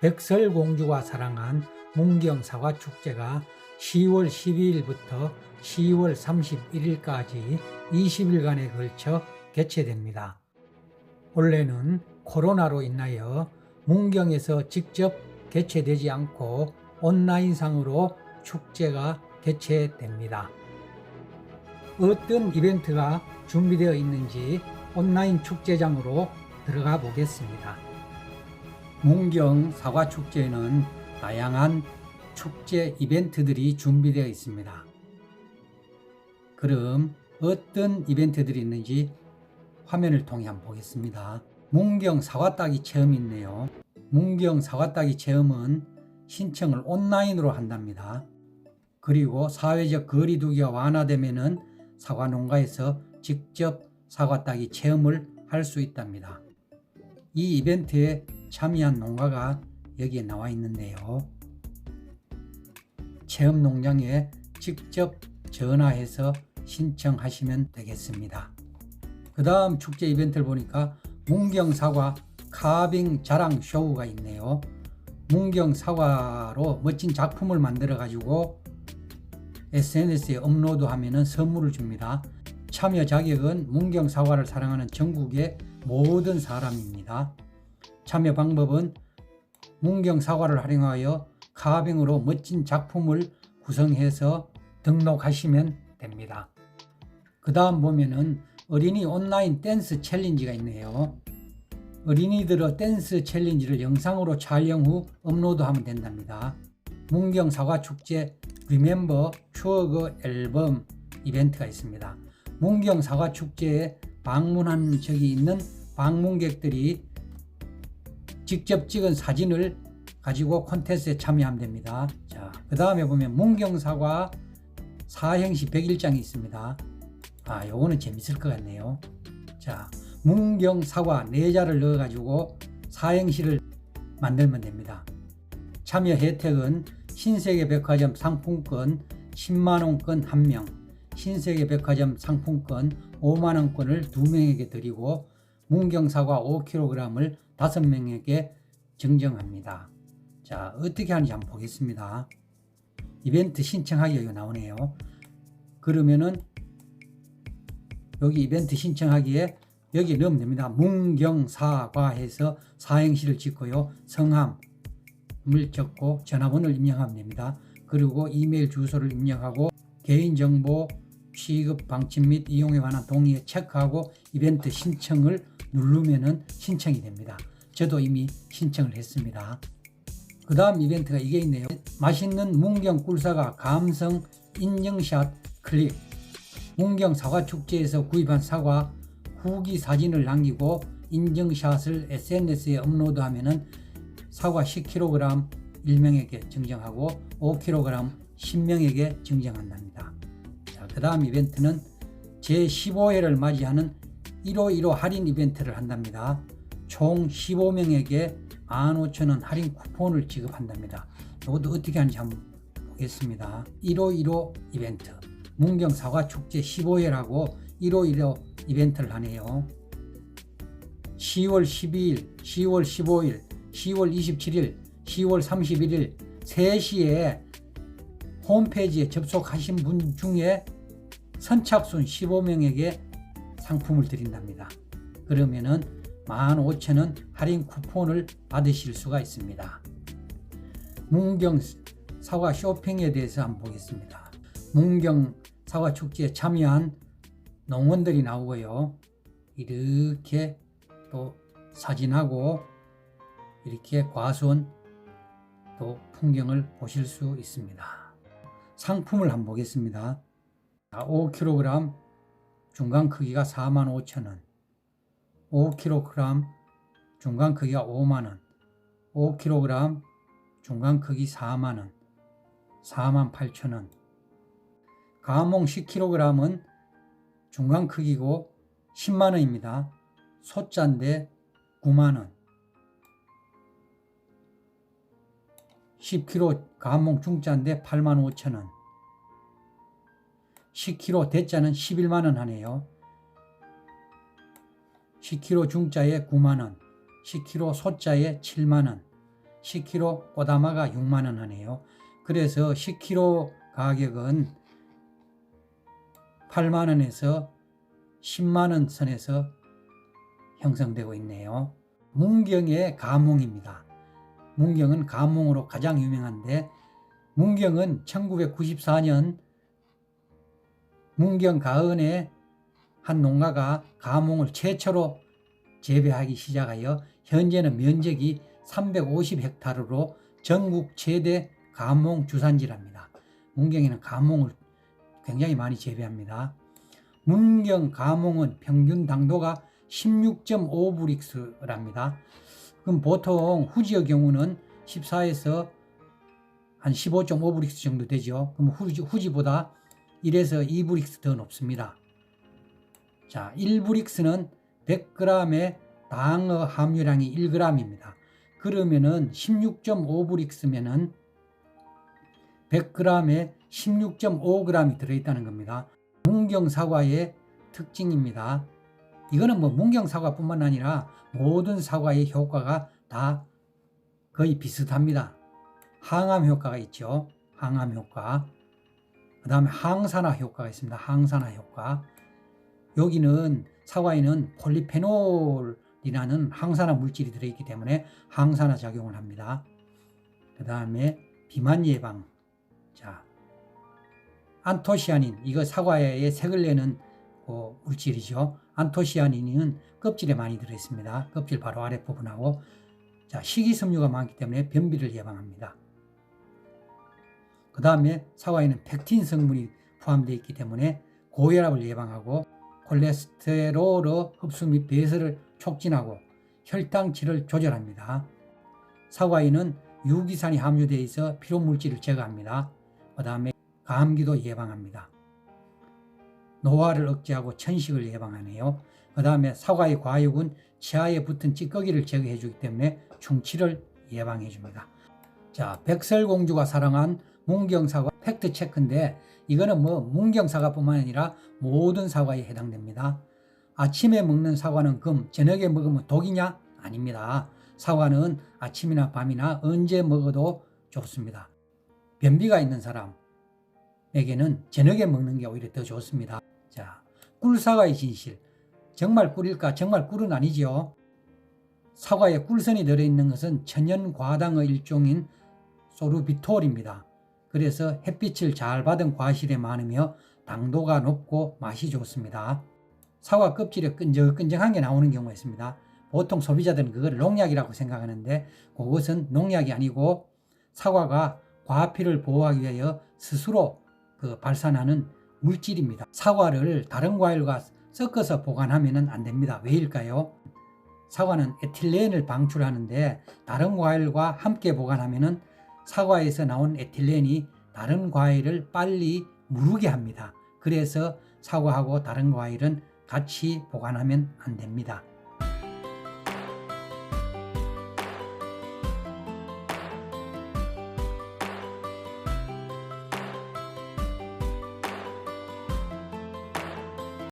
백설공주가 사랑한 문경 사과 축제가 10월 12일부터 10월 31일까지 20일간에 걸쳐 개최됩니다. 올해는 코로나로 인하여 문경에서 직접 개최되지 않고 온라인상으로 축제가 개최됩니다. 어떤 이벤트가 준비되어 있는지 온라인 축제장으로 들어가 보겠습니다. 문경 사과축제에는 다양한 축제 이벤트들이 준비되어 있습니다. 그럼 어떤 이벤트들이 있는지 화면을 통해 한번 보겠습니다. 문경 사과 따기 체험이 있네요. 문경 사과 따기 체험은 신청을 온라인으로 한답니다. 그리고 사회적 거리두기가 완화되면은 사과 농가에서 직접 사과 따기 체험을 할 수 있답니다. 이 이벤트에 참여한 농가가 여기에 나와 있는데요. 체험 농장에 직접 전화해서 신청하시면 되겠습니다. 그 다음 축제 이벤트를 보니까 문경 사과 카빙 자랑 쇼가 있네요. 문경 사과로 멋진 작품을 만들어 가지고 SNS에 업로드하면 선물을 줍니다. 참여 자격은 문경 사과를 사랑하는 전국의 모든 사람입니다. 참여 방법은 문경 사과를 활용하여 카빙으로 멋진 작품을 구성해서 등록하시면 됩니다. 그 다음 보면은 어린이 온라인 댄스 챌린지가 있네요. 어린이들의 댄스 챌린지를 영상으로 촬영 후 업로드하면 된답니다. 문경 사과 축제 리멤버 추억 앨범 이벤트가 있습니다. 문경 사과 축제에 방문한 적이 있는 방문객들이 직접 찍은 사진을 가지고 콘테스트에 참여하면 됩니다. 자, 그 다음에 보면 문경 사과 사행시 101장이 있습니다. 아, 요거는 재밌을 것 같네요. 자, 문경 사과 네 자를 넣어가지고 사행시를 만들면 됩니다. 참여 혜택은 신세계 백화점 상품권 10만원권 1명, 신세계 백화점 상품권 5만원권을 2명에게 드리고 문경 사과 5kg을 5명에게 증정합니다. 자, 어떻게 하는지 한번 보겠습니다. 이벤트 신청하기가 나오네요. 그러면은 여기 이벤트 신청하기에 여기 넣으면 됩니다. 문경사과 해서 사행시를 짓고요. 성함을 적고 전화번호를 입력하면 됩니다. 그리고 이메일 주소를 입력하고 개인정보 취급 방침 및 이용에 관한 동의에 체크하고 이벤트 신청을 누르면은 신청이 됩니다. 저도 이미 신청을 했습니다. 그 다음 이벤트가 이게 있네요. 맛있는 문경 꿀사과 감성 인증샷 클릭. 문경 사과 축제에서 구입한 사과 후기 사진을 남기고 인증샷을 SNS에 업로드하면은 사과 10kg 1명에게 증정하고 5kg 10명에게 증정한답니다. 자, 그 다음 이벤트는 제15회를 맞이하는 1호1호 할인 이벤트를 한답니다. 총 15명에게 15,000원 할인 쿠폰을 지급한답니다. 이것도 어떻게 하는지 한번 보겠습니다. 1호1호 이벤트 문경 사과 축제 15회라고 1호1호 이벤트를 하네요. 10월 12일, 10월 15일, 10월 27일, 10월 31일 3시에 홈페이지에 접속하신 분 중에 선착순 15명에게 상품을 드린답니다. 그러면은 15,000원 할인 쿠폰을 받으실 수가 있습니다. 문경 사과 쇼핑에 대해서 한번 보겠습니다. 문경 사과 축제에 참여한 농원들이 나오고요. 이렇게 또 사진하고 이렇게 과수원 또 풍경을 보실 수 있습니다. 상품을 한번 보겠습니다. 5kg 중간 크기가 45,000원. 5kg 중간 크기가 5만원. 5kg 중간 크기 4만원. 48,000원. 가몽 10kg은 중간 크기고 10만원입니다. 소자인데 9만원. 10kg 가몽 중자인데 8만 5천원 10kg 대자는 11만원 하네요. 10kg 중자에 9만원 10kg 소자에 7만원 10kg 꼬다마가 6만원 하네요. 그래서 10kg 가격은 8만원에서 10만원 선에서 형성되고 있네요. 문경의 가몽입니다. 문경은 가몽으로 가장 유명한데 문경은 1994년 문경 가은의 한 농가가 가몽을 최초로 재배하기 시작하여 현재는 면적이 350헥타르로 전국 최대 가몽 주산지랍니다. 문경에는 가몽을 굉장히 많이 재배합니다. 문경 가몽은 평균 당도가 16.5브릭스랍니다. 그럼 보통 후지의 경우는 14에서 한 15.5브릭스 정도 되죠. 그럼 후지, 후지보다 1에서 2브릭스 더 높습니다. 자, 1브릭스는 100g의 당어 함유량이 1g입니다. 그러면은 16.5브릭스면은 100g에 16.5g이 들어있다는 겁니다. 문경 사과의 특징입니다. 이거는 뭐 문경 사과뿐만 아니라 모든 사과의 효과가 다 거의 비슷합니다. 항암 효과가 있죠. 항암 효과. 그 다음에 항산화 효과가 있습니다. 항산화 효과. 여기는 사과에는 폴리페놀이라는 항산화 물질이 들어있기 때문에 항산화 작용을 합니다. 그 다음에 비만 예방. 자, 안토시아닌 이거 사과에 색을 내는 그 물질이죠. 안토시아닌은 껍질에 많이 들어있습니다. 껍질 바로 아랫 부분하고 자 식이섬유가 많기 때문에 변비를 예방합니다. 그 다음에 사과에는 펙틴 성분이 포함되어 있기 때문에 고혈압을 예방하고 콜레스테롤의 흡수 및 배설을 촉진하고 혈당치를 조절합니다. 사과에는 유기산이 함유되어 있어 피로 물질을 제거합니다. 그 다음에 감기도 예방합니다. 노화를 억제하고 천식을 예방하네요. 그 다음에 사과의 과육은 치아에 붙은 찌꺼기를 제거해 주기 때문에 충치를 예방해 줍니다. 자, 백설공주가 사랑한 문경사과 팩트 체크인데 이거는 뭐 문경사과 뿐만 아니라 모든 사과에 해당됩니다. 아침에 먹는 사과는 금, 저녁에 먹으면 독이냐? 아닙니다. 사과는 아침이나 밤이나 언제 먹어도 좋습니다. 변비가 있는 사람에게는 저녁에 먹는 게 오히려 더 좋습니다. 자, 꿀사과의 진실. 정말 꿀일까? 정말 꿀은 아니지요. 사과에 꿀선이 들어있는 것은 천연 과당의 일종인 소르비톨입니다. 그래서 햇빛을 잘 받은 과실에 많으며 당도가 높고 맛이 좋습니다. 사과 껍질에 끈적끈적한 게 나오는 경우가 있습니다. 보통 소비자들은 그걸 농약이라고 생각하는데 그것은 농약이 아니고 사과가 과피를 보호하기 위하여 스스로 그 발산하는 물질입니다. 사과를 다른 과일과 섞어서 보관하면 안 됩니다. 왜일까요? 사과는 에틸렌을 방출하는데 다른 과일과 함께 보관하면 사과에서 나온 에틸렌이 다른 과일을 빨리 무르게 합니다. 그래서 사과하고 다른 과일은 같이 보관하면 안 됩니다.